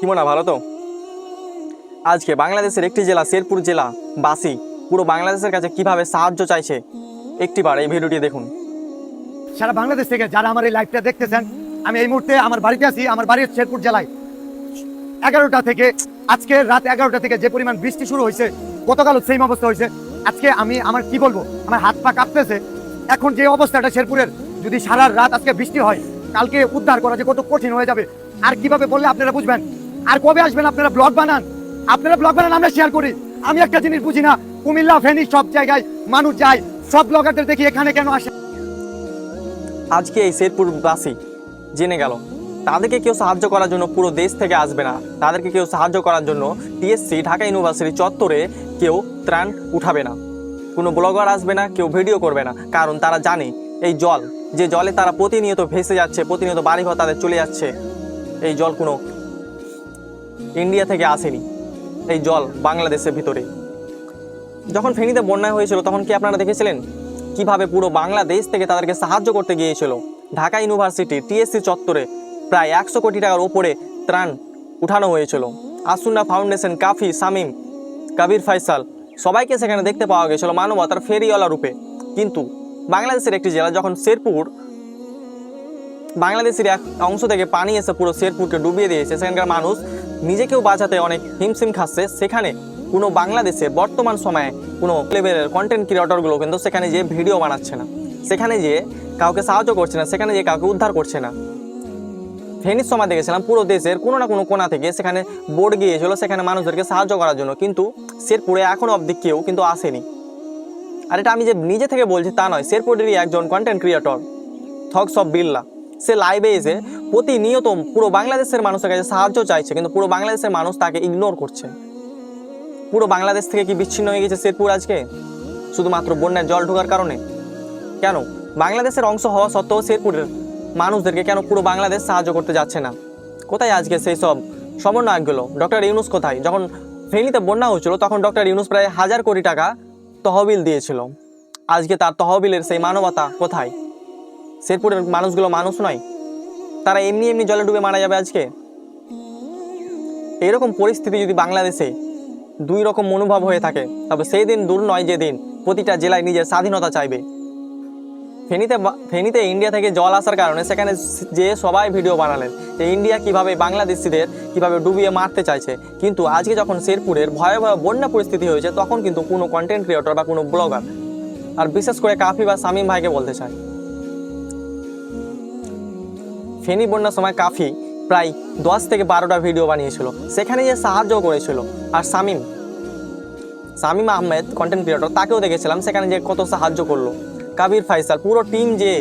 কি মনে ভালো তো? আজকে বাংলাদেশের একটি জেলা, শেরপুর জেলা বাসি পুরো বাংলাদেশের কাছে কীভাবে সাহায্য চাইছে, একটিবার এই ভিডিওটি দেখুন। সারা বাংলাদেশ থেকে যারা আমার এই লাইভটা দেখতেছেন, আমি এই মুহূর্তে আমার বাড়িতে আছি, আমার বাড়ির শেরপুর জেলায়। এগারোটা থেকে, আজকে রাত এগারোটা থেকে যে পরিমাণ বৃষ্টি শুরু হয়েছে, গতকাল সেম অবস্থা হয়েছে। আজকে আমি আমার, কি বলব, আমার হাত পা কাঁপতেছে। এখন যে অবস্থাটা শেরপুরের, যদি সারা রাত আজকে বৃষ্টি হয়, কালকে উদ্ধার করা যে কত কঠিন হয়ে যাবে, আর কীভাবে বললে আপনারা বুঝবেন? আর কবে আসবেন আপনারা ব্লগ বানান? আপনারা ব্লগ বানান, আমরা শেয়ার করি। আমি একটা জিনিস বুঝি না, কুমিল্লা ফেনী সব জায়গায় মানুষ যায়, সব ব্লগারদের দেখি এখানে কেন আসে? আজকে এই শেরপুরবাসী জেনে গেল, তাদেরকে কেউ সাহায্য করার জন্য পুরো দেশ থেকে আসবে না। তাদেরকে কেউ সাহায্য করার জন্য টিএসসি ঢাকা ইউনিভার্সিটি চত্বরে কেউ ত্রাণ উঠাবে না। কোনো ব্লগার আসবে না, কেউ ভিডিও করবে না, কারণ তারা জানে এই জল, যে জলে তারা প্রতিনিয়ত ভেসে যাচ্ছে, প্রতিনিয়ত বাড়িঘর তাদের চলে যাচ্ছে, এই জল কোনো ইন্ডিয়া থেকে আসেনি এই জল বাংলাদেশের ভিতরে। যখন ফেনীতে বন্যা হয়েছিল, তখন কি আপনারা দেখেছিলেন? কীভাবে পুরো বাংলাদেশ থেকে তাদেরকে সাহায্য করতে গিয়েছিল? ঢাকা ইউনিভার্সিটি, টিএসসি চত্বরে প্রায় একশো কোটি টাকার ওপরে ত্রাণ উঠানো হয়েছিল। আসুন্না ফাউন্ডেশন, কাফি সামিম কবির ফাইসাল, সবাইকে সেখানে দেখতে পাওয়া গেছিল মানবতার ফেরিওয়ালা রূপে। কিন্তু বাংলাদেশের একটি জেলা যখন শেরপুর বাংলাদেশের এক অংশ থেকে পানি এসে পুরো শেরপুরকে ডুবিয়ে দিয়েছে। সেখানকার মানুষ নিজেকেও বাঁচাতে অনেক হিমশিম খাচ্ছে। সেখানে কোনো বাংলাদেশে বর্তমান সময়ে কোনো লেভেলের কন্টেন্ট ক্রিয়েটরগুলো কিন্তু সেখানে যে ভিডিও বানাচ্ছে না। সেখানে যে কাউকে সাহায্য করছে না, সেখানে যে কাউকে উদ্ধার করছে না। ফেনীর সময় দেখেছিলাম পুরো দেশের কোনো না কোনো কোনা থেকে সেখানে বোর্ড গিয়েছিল, সেখানে মানুষদেরকে সাহায্য করার জন্য। কিন্তু শেরপুরে এখনও অবধি কেউ কিন্তু আসেনি। আর এটা আমি যে নিজে থেকে বলছি তা নয়, শেরপুরেরই একজন কন্টেন্ট ক্রিয়েটর থকস অফ বিল্লা সে লাইভে এসে প্রতিনিয়ত পুরো বাংলাদেশের মানুষের কাছে সাহায্য চাইছে, কিন্তু পুরো বাংলাদেশের মানুষ তাকে ইগনোর করছে। পুরো বাংলাদেশ থেকে কি বিচ্ছিন্ন হয়ে গেছে শেরপুর আজকে? শুধুমাত্র বন্যার জল ঢোকার কারণে? কেন? বাংলাদেশের অংশ হওয়া সত্ত্বেও শেরপুরের মানুষদেরকে কেন পুরো বাংলাদেশ সাহায্য করতে যাচ্ছে না? কোথায় আজকে সেই সব সমন্বয়কগুলো? ডক্টর ইউনুস কোথায়? যখন ফেনীতে বন্যা হয়েছিল, তখন ডক্টর ইউনুস প্রায় হাজার কোটি টাকা তহবিল দিয়েছিল। আজকে তার তহবিলের সেই মানবতা কোথায়? শেরপুরের মানুষগুলো মানুষ নয়, তারা এমনি এমনি জলে ডুবে মারা যাবে আজকে। এরকম পরিস্থিতি যদি বাংলাদেশে দুই রকম মনোভাব হয়ে থাকে, তবে সেই দিন দূর নয় যে দিন, প্রতিটা জেলায় নিজের স্বাধীনতা চাইবে। ফেনীতে ফেনীতে ইন্ডিয়া থেকে জল আসার কারণে সেখানে যে সবাই ভিডিও বানালেন, যে ইন্ডিয়া কীভাবে বাংলাদেশিদের কীভাবে ডুবিয়ে মারতে চাইছে, কিন্তু আজকে যখন শেরপুরের ভয়াবহ বন্যা পরিস্থিতি হয়েছে, তখন কিন্তু কোনো কন্টেন্ট ক্রিয়েটর বা কোনো ব্লগার আর বিশেষ করে কাফি বা শামীম ভাইকে বলতে চায় ফেনী বন্যার সময় কাফি প্রায় দশ থেকে বারোটা ভিডিও বানিয়েছিল। সেখানে যে সাহায্য করেছিল। আর শামীম শামীম আহমেদ কন্টেন্ট ক্রিয়েটর তাকেও দেখেছিলাম। সেখানে যে কত সাহায্য করল। কাবির ফাইসাল, পুরো টিম যে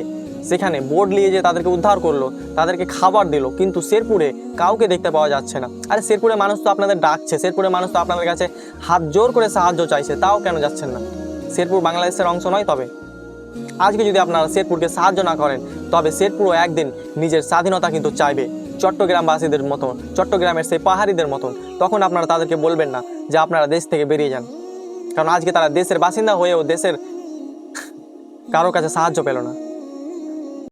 সেখানে বোর্ড নিয়ে যে তাদেরকে উদ্ধার করল, তাদেরকে খাবার দিল, কিন্তু শেরপুরে কাউকে দেখতে পাওয়া যাচ্ছে না। আরে শেরপুরে মানুষ তো আপনাদের ডাকছে, শেরপুরে মানুষ তো আপনাদের কাছে হাত জোর করে সাহায্য চাইছে, তাও কেন যাচ্ছেন না? শেরপুর বাংলাদেশের অংশ নয় তবে। আজকে যদি আপনারা শেরপুরকে সাহায্য না করেন, তবে শেরপুরও একদিন নিজের স্বাধীনতা কিন্তু চাইবে। চট্টগ্রামবাসীদের মতন, চট্টগ্রামের সেই পাহাড়িদের মতন, তখন আপনারা তাদেরকে বলবেন না যে আপনারা দেশ থেকে বেরিয়ে যান। কারণ আজকে তারা দেশের বাসিন্দা হয়েও দেশের কারও কাছে সাহায্য পেল না।